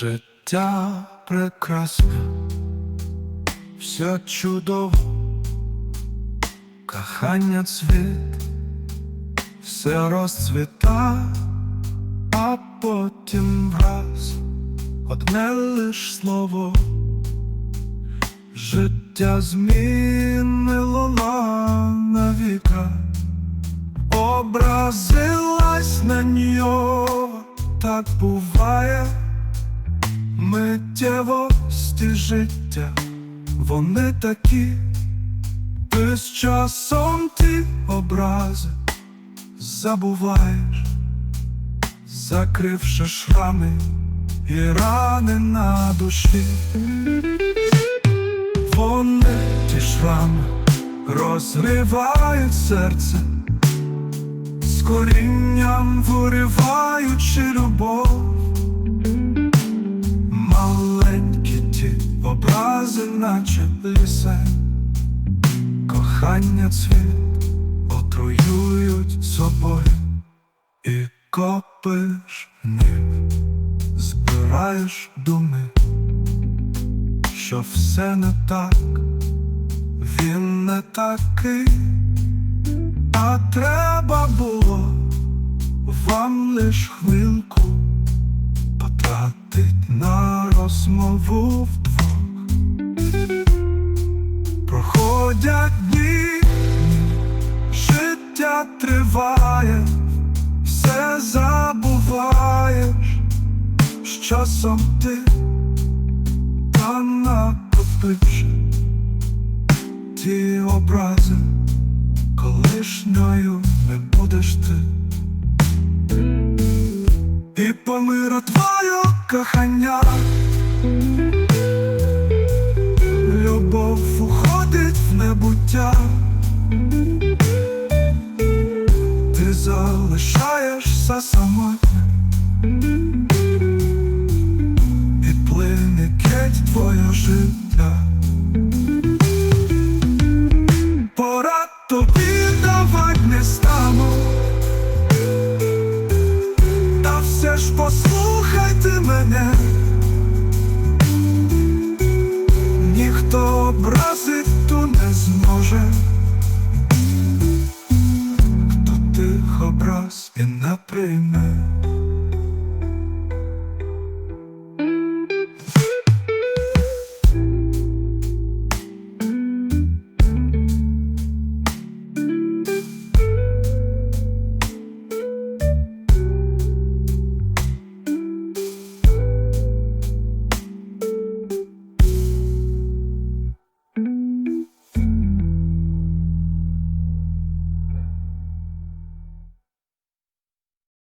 Життя прекрасне, все чудово, кохання цвіт, все розцвіта, а потім враз одне лиш слово, життя змінило на віка, образилась на нього, так буває. Миттєвості життя, вони такі, ти з часом ті образи забуваєш, закривши шрами і рани на душі. Вони ті шрами розривають серце, з корінням вириваючи любов. Кохання цвіт отруюють собою. І копиш нив, збираєш думи, що все не так, він не такий, а треба було вам лиш хвилку потратить на розмову життя триває, все забуваєш, з часом ти та накопивши ті образи, колишньою не будеш ти. І помира твоє кохання Любов уходить залишаєшся самотнім І плине кеть твоє життя Пора тобі давать не стану та все ж послухайте мене, ніхто образить ту не зможе, образ і